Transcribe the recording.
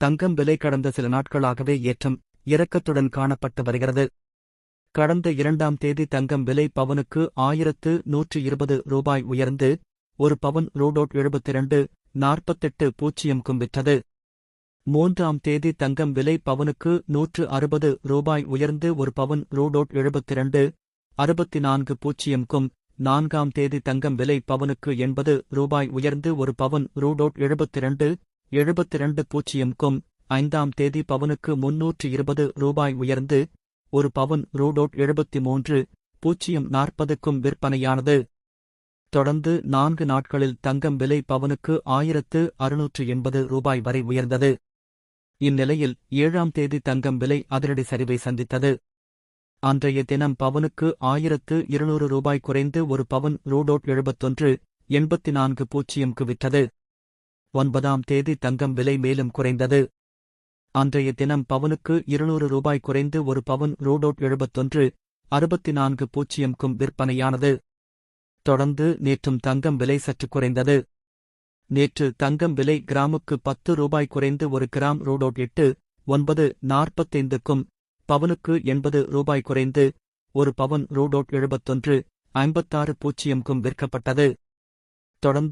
தங்கம் விலை கடந்த சில நாட்களாகவே ஏற்றம் இறக்கத்துடன் காணப்பட்டு வருகிறது. கடந்த இரண்டாம் தேதி தங்கம் விலை பவனுக்கு ஆயிரத்து நூற்று இருபது ரூபாய் உயர்ந்து ஒரு பவன் ரூடோட் எழுபத்திரண்டு நாற்பத்தெட்டு பூஜ்ஜியம்க்கும் விற்றது. மூன்றாம் தேதி தங்கம் விலை பவனுக்கு நூற்று அறுபது ரூபாய் உயர்ந்து ஒரு பவன் ரூடோட் எழுபத்திரண்டு அறுபத்தி நான்கு பூஜ்ஜியம்கும் நான்காம் தேதி தங்கம் விலை பவனுக்கு எண்பது ரூபாய் உயர்ந்து ஒரு பவன் ரூடோட் எழுபத்திரண்டு எழுபத்திரண்டு பூஜ்ஜியம்க்கும் ஐந்தாம் தேதி பவனுக்கு முன்னூற்று இருபது ரூபாய் உயர்ந்து ஒரு பவன் ரூடோட் எழுபத்தி மூன்று பூஜ்ஜியம் நாற்பதுக்கும் விற்பனையானது. தொடர்ந்து நான்கு நாட்களில் தங்கம் விலை பவனுக்கு ஆயிரத்து அறுநூற்று எண்பது ரூபாய் வரை உயர்ந்தது. இந்நிலையில் ஏழாம் தேதி தங்கம் விலை அதிரடி சரிவை சந்தித்தது. அன்றைய தினம் பவனுக்கு ஆயிரத்து இருநூறு ரூபாய் குறைந்து ஒரு பவன் ரூடோட் எழுபத்தொன்று எண்பத்தி நான்கு பூஜ்ஜியம்க்கு விற்றது. ஒன்பதாம் தேதி தங்கம் விலை மேலும் குறைந்தது. அன்றைய தினம் பவனுக்கு இருநூறு ரூபாய் குறைந்து ஒரு பவன் ரூடோட் எழுபத்தொன்று அறுபத்தி நான்கு பூஜ்ஜியம்க்கும் விற்பனையானது. தொடர்ந்து நேற்றும் தங்கம் விலை சற்று குறைந்தது. நேற்று தங்கம் விலை கிராமுக்கு பத்து ரூபாய் குறைந்து ஒரு கிராம் ரூடோட் எட்டு ஒன்பது நாற்பத்தைந்துக்கும் பவனுக்கு எண்பது ரூபாய் குறைந்து ஒரு பவன் ரூடோட் எழுபத்தொன்று ஐம்பத்தாறு பூஜ்ஜியம்க்கும் விற்கப்பட்டது. தொடர்ந்து